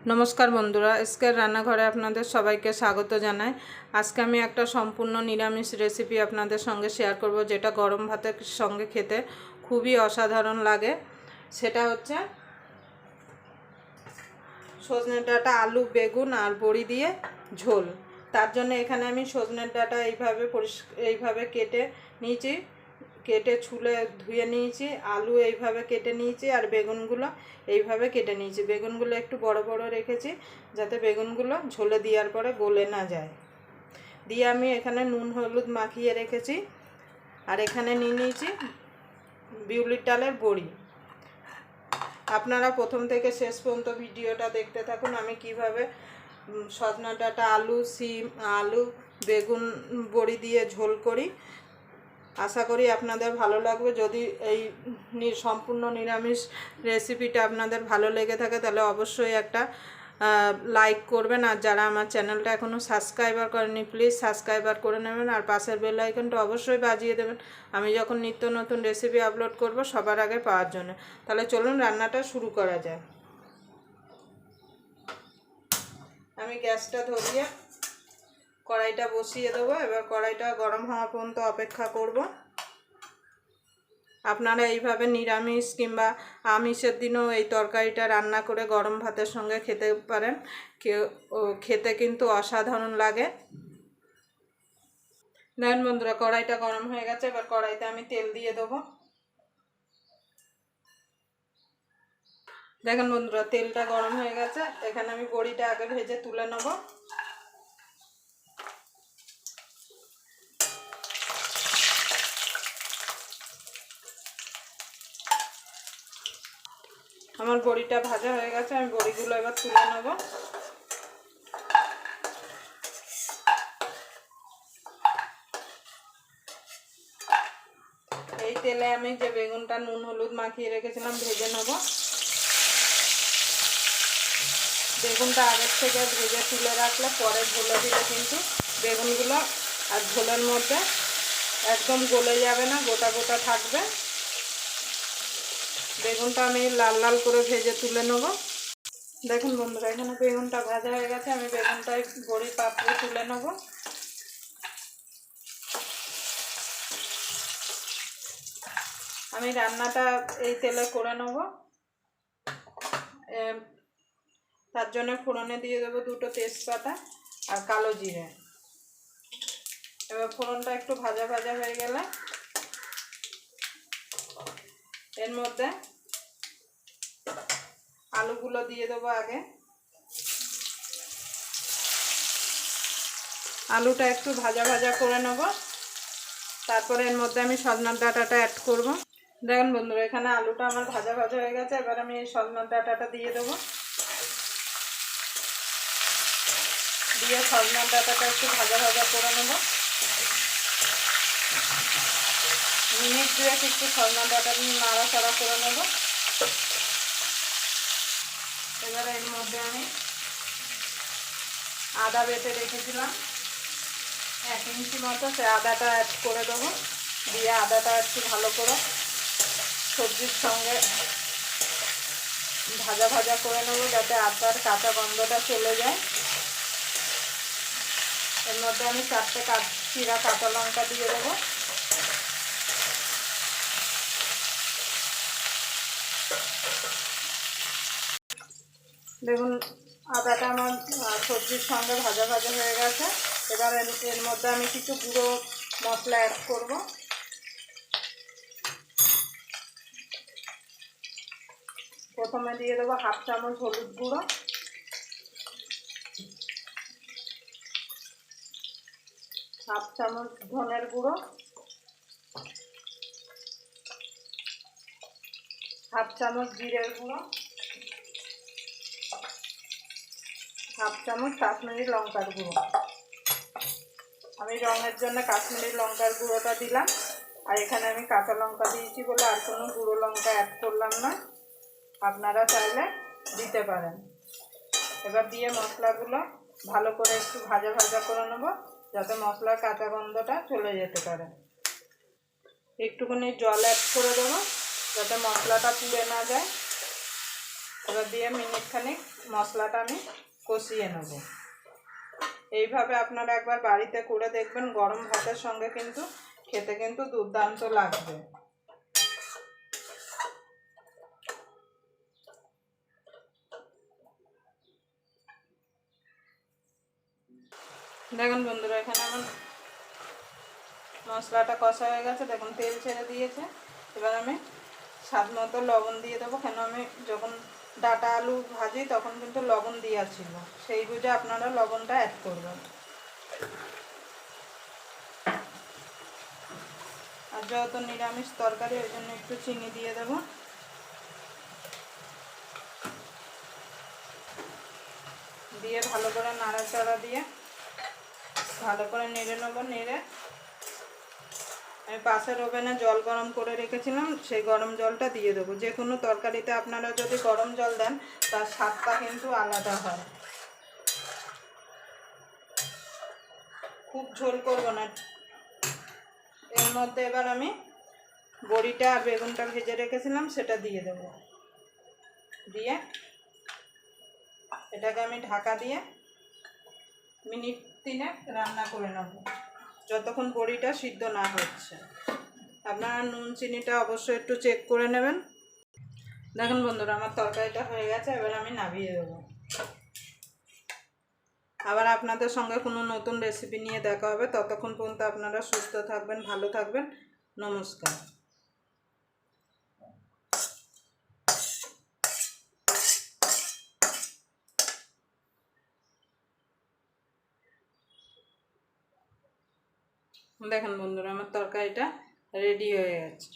নমস্কার বন্ধুরা এসকের রান্নাঘরে আপনাদের সবাইকে স্বাগত জানাই। আজকে আমি একটা সম্পূর্ণ নিরামিষ রেসিপি আপনাদের সঙ্গে শেয়ার করব, যেটা গরম ভাতের সঙ্গে খেতে খুবই অসাধারণ লাগে। সেটা হচ্ছে সজনে ডাঁটা, আলু, বেগুন আর বড়ি দিয়ে ঝোল। তার জন্য এখানে আমি সজনের ডাঁটা এইভাবে পরিষ্কার এইভাবে কেটে নিয়েছি। কেটে ছুলে ধুয়ে নিয়েছি, আলু এইভাবে কেটে নিয়েছি আর বেগুনগুলো এইভাবে কেটে নিয়েছি। বেগুনগুলো একটু বড় বড় রেখেছি যাতে বেগুনগুলো ঝোলে দেওয়ার পরে গলে না যায়। দিয়ে আমি এখানে নুন, হলুদ মাখিয়ে রেখেছি আর এখানে নিয়ে নিয়েছি বিউলির ডালের বড়ি। আপনারা প্রথম থেকে শেষ পর্যন্ত ভিডিওটা দেখতে থাকুন আমি কীভাবে সজনা ডাঁটা, আলু, সিম, আলু, বেগুন বড়ি দিয়ে ঝোল করি। আশা করি আপনাদের ভালো লাগবে। যদি এই সম্পূর্ণ নিরামিষ রেসিপিটা আপনাদের ভালো লেগে থাকে, তাহলে অবশ্যই একটা লাইক করবেন। আর যারা আমার চ্যানেলটা এখনও সাবস্ক্রাইবার করেনি প্লিজ সাবস্ক্রাইবার করে নেবেন। আর পাশের বেল আইকনটা অবশ্যই বাজিয়ে দেবেন। আমি যখন নিত্য নতুন রেসিপি আপলোড করব, সবার আগে পাওয়ার জন্য। তাহলে চলুন, রান্নাটা শুরু করা যায় আমি গ্যাসটা ধরিয়ে কড়াইটা বসিয়ে দেবো। এবার কড়াইটা গরম হওয়া পর্যন্ত অপেক্ষা করব। আপনারা এইভাবে নিরামিষ কিংবা আমিষের দিনেও এই তরকারিটা রান্না করে গরম ভাতের সঙ্গে খেতে পারেন। খেতে কিন্তু অসাধারণ লাগে। নয়ন বন্ধুরা, কড়াইটা গরম হয়ে গেছে। এবার কড়াইতে আমি তেল দিয়ে দেবো। দেখেন বন্ধুরা, তেলটা গরম হয়ে গেছে। এখানে আমি বড়িটা আগে ভেজে তুলে নেব। আমার বড়িটা ভাজা হয়ে গেছে, আমি বড়িগুলো এবার তুলে নেব। এই তেলে আমি যে বেগুনটা নুন, হলুদ মাখিয়ে রেখেছিলাম, ভেজে নেব। বেগুনটা আগের থেকে ভেজে তুলে রাখলে পরে ঝোলে দিলে কিন্তু বেগুনগুলো আর ঝোলের মধ্যে একদম গলে যাবে না, গোটা গোটা থাকবে। বেগুনটা আমি লাল লাল করে ভেজে তুলে নেব। দেখুন বন্ধুরা, এখানে বেগুনটা ভাজা হয়ে গেছে, আমি বেগুনটাই বড়ির পাত্রে তুলে নেব। আমি রান্নাটা এই তেলে করে নেব। তার জন্য ফোড়নে দিয়ে দেবো দুটো তেজপাতা আর কালো জিরে। এবার ফোড়নটা একটু ভাজা ভাজা হয়ে গেলে এর মধ্যে আলুগুলো দিয়ে দেবো আগে। আলুটা একটু ভাজা ভাজা করে নেব। তারপরে এর মধ্যে আমি সজনার ডাঁটাটা অ্যাড করব। দেখেন বন্ধুরা, এখানে আলুটা আমার ভাজা ভাজা হয়ে গেছে, এবার আমি এই সজনার ডাঁটাটা দিয়ে দেবো। দিয়ে সজনার ডাঁটাটা একটু ভাজা ভাজা করে নেব। মিনিট দুয়েক একটু সজনা ডাঁটা দিয়ে নাড়াচাড়া করে নেব। এবারে এর মধ্যে আমি আদা বেটে রেখেছিলাম। এক ইঞ্চি মতো সে আদাটা অ্যাড করে দেবো। দিয়ে আদাটা একটু ভালো করে সবজির সঙ্গে ভাজা ভাজা করে নেব যাতে আদার কাঁচা গন্ধটা চলে যায়। এর মধ্যে আমি চারটে কাঁচ চিরা কাঁচা লঙ্কা দিয়ে দেবো। দেখুন, আদাটা আমার সবজির সঙ্গে ভাজা ভাজা হয়ে গেছে। এবার এর মধ্যে আমি কিছু গুঁড়ো মশলা অ্যাড করব। প্রথমে দিয়ে দেবো হাফ চামচ হলুদ গুঁড়ো। হাফ চামচ ধনের গুঁড়ো। হাফ চামচ জিরের গুঁড়ো। হাফ চামচ কাশ্মীরি লঙ্কার গুঁড়ো। আমি রঙের জন্য কাশ্মীরি লঙ্কার গুঁড়োটা দিলাম। আর এখানে আমি কাঁচা লঙ্কা দিয়েছি বলে আর কোনো গুঁড়ো লঙ্কা অ্যাড করলাম না। আপনারা চাইলে দিতে পারেন। এবার দিয়ে মশলাগুলো ভালো করে একটু ভাজা ভাজা করে নেব, যাতে মশলার কাঁচা গন্ধটা চলে যেতে পারে। একটুখানি জল অ্যাড করে দেবো, যাতে মশলাটা পুড়ে না যায়। এবার দিয়ে মিনিট খানিক মশলাটা আমি কষিয়ে নেব। এইভাবে আপনারা একবার বাড়িতে করে দেখবেন, গরম ভাতের সঙ্গে কিন্তু খেতে কিন্তু দুর্দান্ত লাগবে। দেখুন বন্ধুরা, এখানে আমার মশলাটা কষা হয়ে গেছে। দেখুন তেল ছেড়ে দিয়েছে। এবার আমি স্বাদ মতো লবণ দিয়ে দেবো। কেন আমি যখন ডাটা আলু ভাজি, তখন কিন্তু লবণ দেওয়া ছিল। সেই বুঝে আপনারা লবণটা অ্যাড করবেন। আর যেহেতু নিরামিষ তরকারি, ওই জন্য একটু চিনি দিয়ে দেবো। দিয়ে ভালো করে নাড়াচাড়া দিয়ে ভালো করে নেড়ে নেব, নেড়ে আমি পাশের ওভেনে জল গরম করে রেখেছিলাম, সেই গরম জলটা দিয়ে দেবো। যে কোনো তরকারিতে আপনারা যদি গরম জল দেন, তার স্বাদটা কিন্তু আলাদা হয়। খুব ঝোল করব না। এর মধ্যে এবার আমি বড়িটা আর বেগুনটা ভেজে রেখেছিলাম, সেটা দিয়ে দেবো। দিয়ে এটাকে আমি ঢাকা দিয়ে মিনিট তিনেক রান্না করে নেব। যতক্ষণ বড়িটা সিদ্ধ না হচ্ছে। আপনারা নুন, চিনিটা অবশ্যই একটু চেক করে নেবেন। দেখুন বন্ধুরা, আমার তরকারিটা হয়ে গেছে, এবার আমি নামিয়ে দেবো। আবার আপনাদের সঙ্গে কোনো নতুন রেসিপি নিয়ে দেখা হবে। ততক্ষণ পর্যন্ত আপনারা সুস্থ থাকবেন, ভালো থাকবেন। নমস্কার। দেখেন বন্ধুরা আমার তরকারিটা রেডি হয়ে গেছে।